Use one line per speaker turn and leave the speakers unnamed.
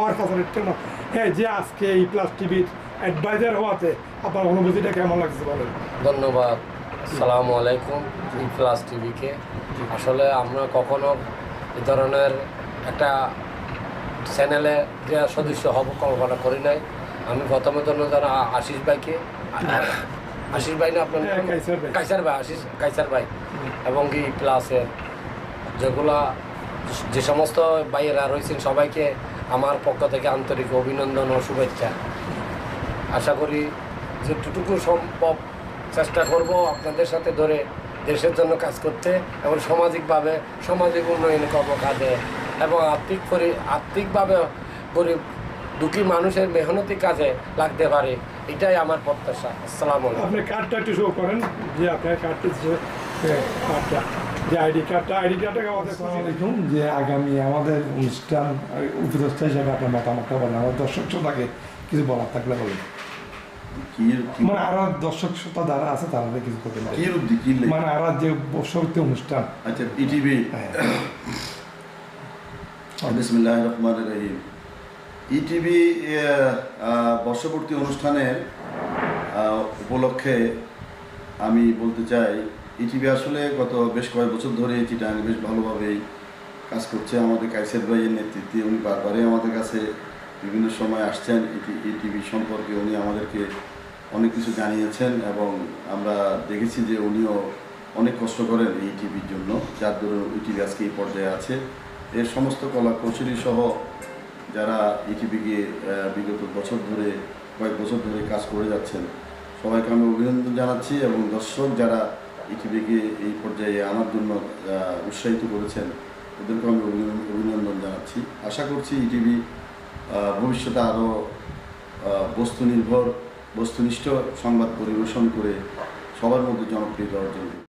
হওয়ার ফ্যাসিলিটি না। হ্যাঁ যে আজকে এই প্লাস টিভির অ্যাডভাইজার হওয়াতে আপনার অনুভূতিটা কেমন লাগছে বলেন?
ধন্যবাদ। আসসালামু আলাইকুম ই প্লাস টিভিকে আসলে আমরা কখনো এ ধরনের একটা চ্যানেলে যে সদস্য হব কল্পনা করি নাই। আমি প্রথমে ধন্যবাদ আ- আশিস ভাইকে। আশিস ভাই না আপনার
হ্যাঁ, কাইসার ভাই।
কাইসার ভাই আশিস কাইসার ভাই। এবং কি প্লাসের যেগুলা যে সমস্ত ভাইয়েরা রয়েছেন সবাইকে আমার পক্ষ থেকে আন্তরিক অভিনন্দন ও শুভেচ্ছা। আশা করি যেটুকু সম্ভব চেষ্টা করব আপনাদের সাথে ধরে দেশের জন্য কাজ করতে এবং সামাজিকভাবে সামাজিক উন্নয়ন কর্মকাজে এবং আর্থিক পরি, আর্থিকভাবে গরিব, দুঃখী মানুষের মেহনতি কাজে লাগতে পারে। এটাই আমার প্রত্যাশা। আসসালামু
আপনি কার্ডটা একটু শো করেন যে আপনার কার্ডটা কার্ডটা যে আইডি কার্ডটা আইডি কার্ডটা আমাদের আসসালামু যে আগামী আমাদের অনুষ্ঠান উপদেষ্টা হিসাবে আপনার মতামতটা বলেন। আমার দর্শক শ্রোতাকে কিছু বলার থাকলে বলেন। মানে আরও দর্শক শ্রোতা যারা আছে তারা কিছু করতে পারে মানে আর যে বর্ষবর্তী অনুষ্ঠান।
আচ্ছা ইটিভি
হ্যাঁ।
বিসমিল্লাহ রহমান রহিম। ইটিভি বর্ষপূর্তি অনুষ্ঠানের উপলক্ষে আমি বলতে চাই ইটিভি আসলে গত বেশ কয়েক বছর ধরে চিটাং বেশ ভালোভাবেই কাজ করছে। আমাদের কাইসের ভাইয়ের নেতৃত্বে উনি বারবারই আমাদের কাছে বিভিন্ন সময় আসছেন। ইটিভি সম্পর্কে উনি আমাদেরকে অনেক কিছু জানিয়েছেন এবং আমরা দেখেছি যে উনিও অনেক কষ্ট করেন এই টিভির জন্য। যার দরুন এই টিভি আজকে এই পর্যায়ে আছে। এর সমস্ত কলা কৌশলী সহ যারা ইটিভিকে বিগত বছর ধরে, কয়েক বছর ধরে কাজ করে যাচ্ছেন, সবাইকে আমি অভিনন্দন জানাচ্ছি এবং দর্শক যারা ইটিভিকে এই পর্যায়ে আনার জন্য উৎসাহিত করেছেন ওদেরকে আমি অভিনন্দন জানাচ্ছি। আশা করছি ইটিভি ভবিষ্যতে আরও বস্তুনির্ভর, বস্তুনিষ্ঠ সংবাদ পরিবেশন করে সবার মধ্যে জনপ্রিয়তা অর্জন